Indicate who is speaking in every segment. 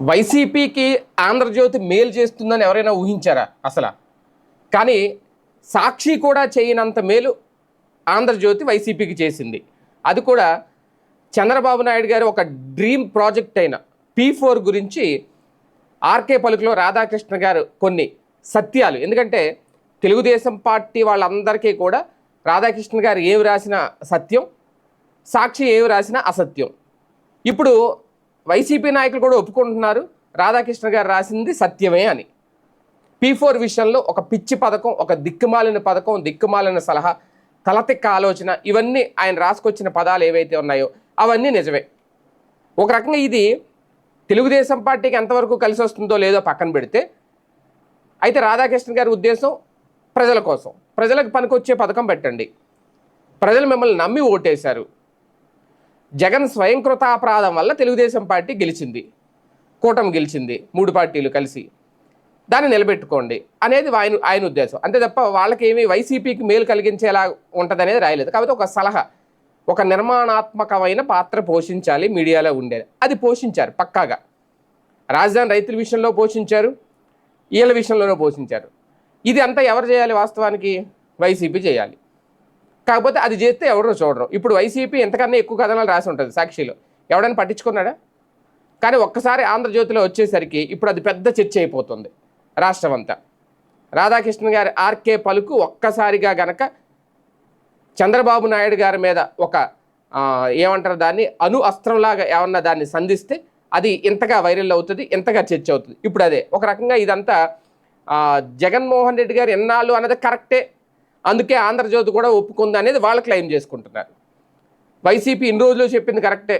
Speaker 1: వైసీపీకి ఆంధ్రజ్యోతి మేలు చేస్తుందని ఎవరైనా ఊహించారా అసలు? కానీ సాక్షి కూడా చేయనంత మేలు ఆంధ్రజ్యోతి వైసీపీకి చేసింది. అది కూడా చంద్రబాబు నాయుడు గారు ఒక డ్రీమ్ ప్రాజెక్ట్ అయిన పీ ఫోర్ గురించి ఆర్కే పలుకులో రాధాకృష్ణ గారు కొన్ని సత్యాలు. ఎందుకంటే తెలుగుదేశం పార్టీ వాళ్ళందరికీ కూడా రాధాకృష్ణ గారు ఏమి రాసిన సత్యం సాక్షి ఏమి రాసిన అసత్యం. ఇప్పుడు వైసీపీ నాయకులు కూడా ఒప్పుకుంటున్నారు. రాధాకృష్ణ గారు రాసింది సత్యమే అని. పీ ఫోర్ విషయంలో ఒక పిచ్చి పథకం ఒక దిక్కుమాలిన పథకం దిక్కుమాలిన సలహా తలతిక్క ఆలోచన ఇవన్నీ ఆయన రాసుకొచ్చిన పదాలు ఏవైతే ఉన్నాయో అవన్నీ నిజమే. ఒక రకంగా ఇది తెలుగుదేశం పార్టీకి ఎంతవరకు కలిసి వస్తుందో లేదో పక్కన పెడితే అయితే రాధాకృష్ణ గారి ఉద్దేశం ప్రజల కోసం. ప్రజలకు పనికొచ్చే పథకం పెట్టండి. ప్రజలు మిమ్మల్ని నమ్మి ఓటేశారు. జగన్ స్వయంకృతాపరాధం వల్ల తెలుగుదేశం పార్టీ గెలిచింది. కూటమి గెలిచింది. మూడు పార్టీలు కలిసి. దాన్ని నిలబెట్టుకోండి అనేది ఆయన ఆయన ఉద్దేశం. అంతే తప్ప వాళ్ళకేమీ వైసీపీకి మేలు కలిగించేలా ఉంటుందనేది రాయలేదు. కాబట్టి ఒక సలహా ఒక నిర్మాణాత్మకమైన పాత్ర పోషించాలి మీడియాలో ఉండేది. అది పోషించారు పక్కాగా. రాజధాని రైతుల విషయంలో పోషించారు వీళ్ళ విషయంలోనూ పోషించారు. ఇది అంతా ఎవరు చేయాలి వాస్తవానికి? వైసీపీ చేయాలి. కాకపోతే అది చేస్తే ఎవరు చూడరు. ఇప్పుడు వైసీపీ ఎంతకన్నా ఎక్కువ కథనాలు రాసి ఉంటుంది సాక్షిలో. ఎవడైనా పట్టించుకున్నాడా? కానీ ఒక్కసారి ఆంధ్రజ్యోతిలో వచ్చేసరికి ఇప్పుడు అది పెద్ద చర్చ అయిపోతుంది రాష్ట్రం అంతా. రాధాకృష్ణ గారి ఆర్కే పలుకు ఒక్కసారిగా గనక చంద్రబాబు నాయుడు గారి మీద ఒక ఏమంటారు దాన్ని అణు అస్త్రంలాగా ఏమన్నా దాన్ని సంధిస్తే అది ఇంతగా వైరల్ అవుతుంది ఇంతగా చర్చ అవుతుంది. ఇప్పుడు అదే ఒక రకంగా ఇదంతా జగన్మోహన్ రెడ్డి గారు ఎన్నాళ్ళు అన్నది కరెక్టే. అందుకే ఆంధ్రజ్యోతి కూడా ఒప్పుకుంది అనేది వాళ్ళు క్లెయిమ్ చేసుకుంటున్నారు. వైసీపీ ఇన్ని రోజులు చెప్పింది కరెక్టే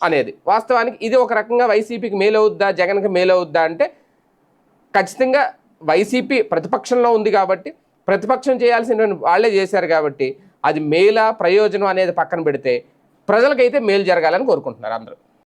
Speaker 1: అనేది. వాస్తవానికి ఇది ఒక రకంగా వైసీపీకి మేలవుద్దా జగన్కి మేలవుద్దా అంటే ఖచ్చితంగా వైసీపీ ప్రతిపక్షంలో ఉంది కాబట్టి ప్రతిపక్షం చేయాల్సిన వాళ్ళే చేశారు కాబట్టి అది మేలా ప్రయోజనం అనేది పక్కన పెడితే ప్రజలకైతే మేలు జరగాలని కోరుకుంటున్నారు అందరూ.